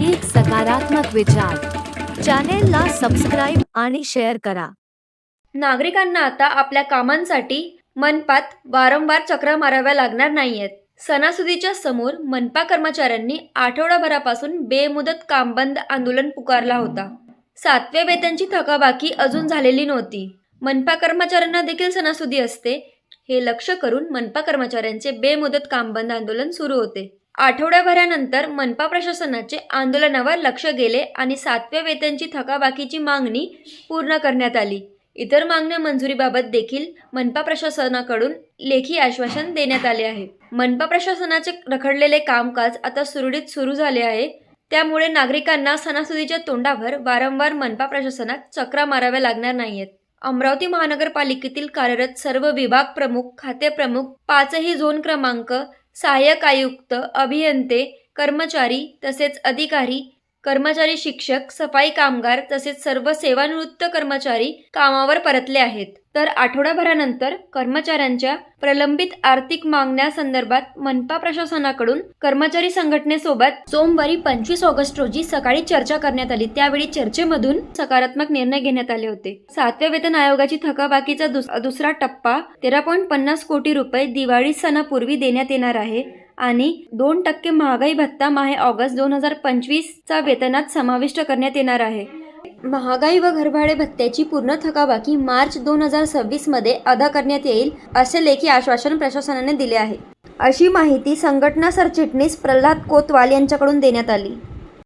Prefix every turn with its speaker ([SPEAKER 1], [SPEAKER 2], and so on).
[SPEAKER 1] एक सकारात्मक विचार. चॅनेलला सबस्क्राईब आणि शेअर करा.
[SPEAKER 2] नागरिकांना आता आपल्या कामांसाठी मनपात वारंवार चक्रा माराव्या लागणार नाहीयेत. सणासुदीच्या समोर मनपा कर्मचाऱ्यांनी आठवडाभरापासून बेमुदत काम बंद आंदोलन पुकारला होता. सातव्या वेतनची थकाबाकी अजून झालेली नव्हती. मनपा कर्मचाऱ्यांना देखील सणासुदी असते हे लक्ष करून मनपा कर्मचाऱ्यांचे बेमुदत कामबंद आंदोलन सुरू होते. आठवड्याभरानंतर मनपा प्रशासनाचे आंदोलनावर लक्ष गेले आणि सातव्या वेतनची थकाबाकीची मागणी पूर्ण करण्यात आली. इतर मागण्या मंजुरीबाबत देखील मनपा प्रशासनाकडून लेखी आश्वासन देण्यात आले आहे. मनपा प्रशासनाचे रखडलेले कामकाज आता सुरळीत सुरू झाले आहे. त्यामुळे नागरिकांना सणासुदीच्या तोंडावर वारंवार मनपा प्रशासनात चक्रा माराव्या लागणार नाहीयेत. अमरावती महानगरपालिकेतील कार्यरत सर्व विभाग प्रमुख खाते प्रमुख पाचही झोन क्रमांक सहाय्यक आयुक्त अभियंते कर्मचारी तसेच अधिकारी कर्मचारी शिक्षक सफाई कामगार तसेच सर्व सेवानिवृत्त कर्मचारी कामावर परतले आहेत. तर आठवडाभरानंतर कर्मचाऱ्यांच्या प्रलंबित आर्थिक मागण्यासंदर्भात मनपा प्रशासनाकडून कर्मचारी संघटनेसोबत सोमवारी पंचवीस ऑगस्ट रोजी सकाळी चर्चा करण्यात आली. त्यावेळी चर्चेमधून सकारात्मक निर्णय घेण्यात आले होते. सातव्या वेतन आयोगाची थकाबाकीचा दुस- दुसरा टप्पा तेरा पॉईंट पन्नास कोटी रुपये दिवाळी सणापूर्वी देण्यात येणार आहे. आणि दोन टक्के महागाई भत्ता माहे ऑगस्ट दोन हजार पंचवीसचा वेतनात समाविष्ट करण्यात येणार आहे. महागाई व घरभाडे भत्त्याची पूर्ण थकाबाकी मार्च दोन हजार सव्वीसमध्ये अदा करण्यात येईल असे लेखी आश्वासन प्रशासनाने दिले आहे. अशी माहिती संघटना सरचिटणीस प्रल्हाद कोतवाल यांच्याकडून देण्यात आली.